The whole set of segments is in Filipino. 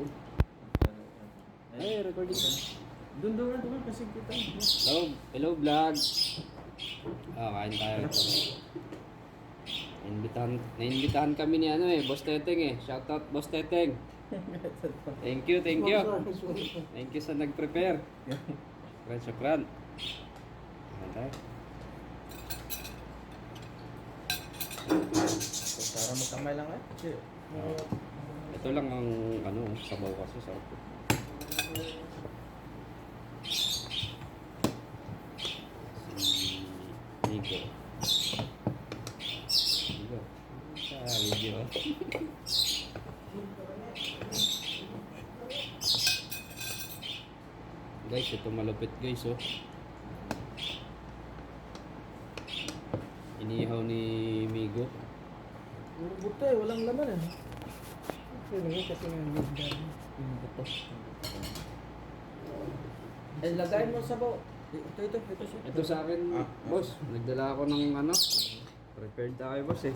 cellphone. Ay, recording ka. Doon doon doon kasi kita. Hello, hello vlog. Ah, kain tayo ito. Nainbitahan, nainbitahan kami ni ano eh, Boss Teteng eh. Shoutout Boss Teteng. Thank you, thank you. Thank you sa nag-prepare. Shukran, shukran. Kain tayo. Para magkamay lang eh. Kasi, Ito lang ang ano, sabaw kasi sarap. Si Nico. Nico. Sa video. guys, ito malupit guys oh. Inihaw ni Migo. Buto eh, walang laman eh. Yun kasi nga nagdaan. Yung buto. Eh, lagay mo sa baw. Ito, ito, ito siya. Ito sa akin, Ah, boss. Nagdala ako ng ano. Prepared tayo, boss eh.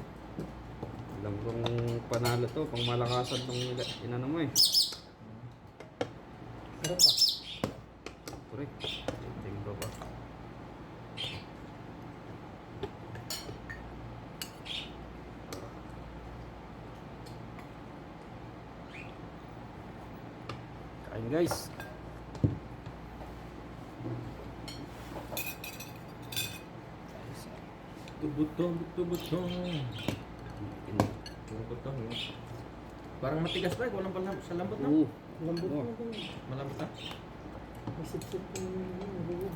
Alam kong panalo to. Pang malakasan tong inano mo eh. Sarap pa. Correct. Tingin ko pa. Kain guys. Buto, buto, buto, buto. Puro buto. no? Parang matigas pa eh, walang palam sa lambot na. Oo. Lambot Oh. na ito. Malambot na. Masip-sip yung yung loob.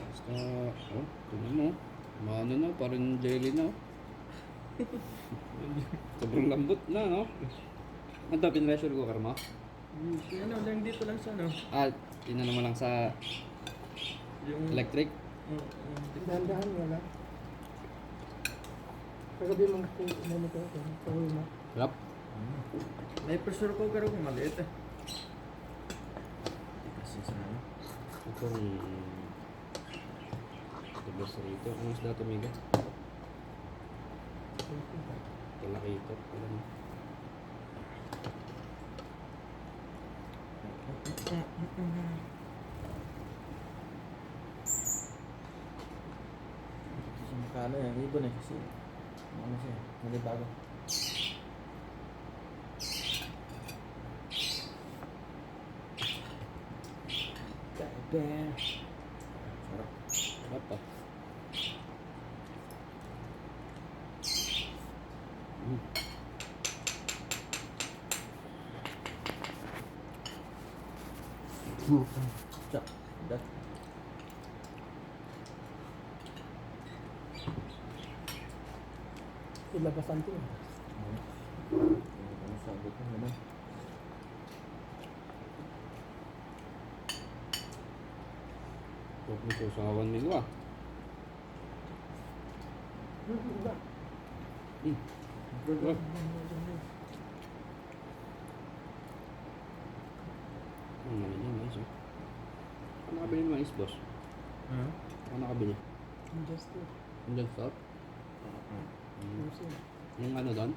Basta, oh, tingnan mo. Maano na, parang jelly na. Sobrang lambot na, no? Ang top pressure ko, Karma. Yung ano, lang dito lang sa ano. Ah, tinano mo lang sa Yung... electric. Mm, mm. Dahan-dahan wala. Kagabi mong kung ano ko, kung mo. Rap. May pressure cooker ako maliit eh. Kasi sa ano. Itong... Tubos rito. Ang isda ito, Miga? Kalakito. Alam. Kasi makano yan, ibon eh. Kasi ano siya, nalibago. Kabe. Sarap. Rap ah. Mm. Cak. Dah. Ilabasan ko. Ano sabi ko naman? Huwag mo susawan, Miga. ah. Iba. Mm. Ah. Ang ano niya, mais oh. Mais, boss? Ha? Ano nakabili? Just to. Indian salt? Mm. Using. Yung ano doon?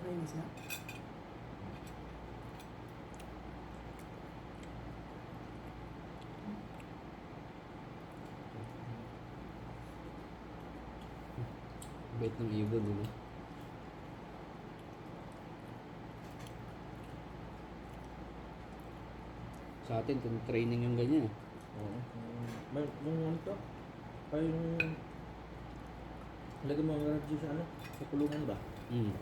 Rainis na. Bait ng ibon, ano? Sa atin, kung training yung ganyan. eh. Oo. May, yung ano to? Ay, yung... Lagyan mo ang radyo sa ano? Sa kulungan ba? Mm.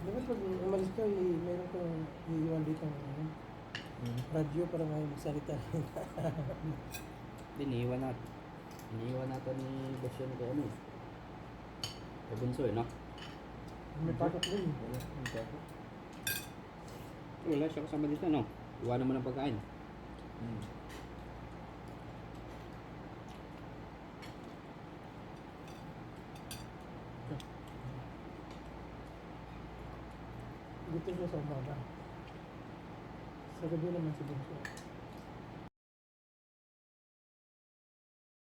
Dapat pag umalis ka, i- meron kang iiwan dito ng ano, Hmm. radyo para may magsalita. Iniiwan natin. Iniiwan natin ni Boss yun kay ano eh. Kay Bunso eh, no? may pakot din. Wala, hindi ako. Wala siya kasama dito, no? Iwanan mo ng pagkain. Hmm. Dito siya sa umaga. Sa gabi naman si Bunso.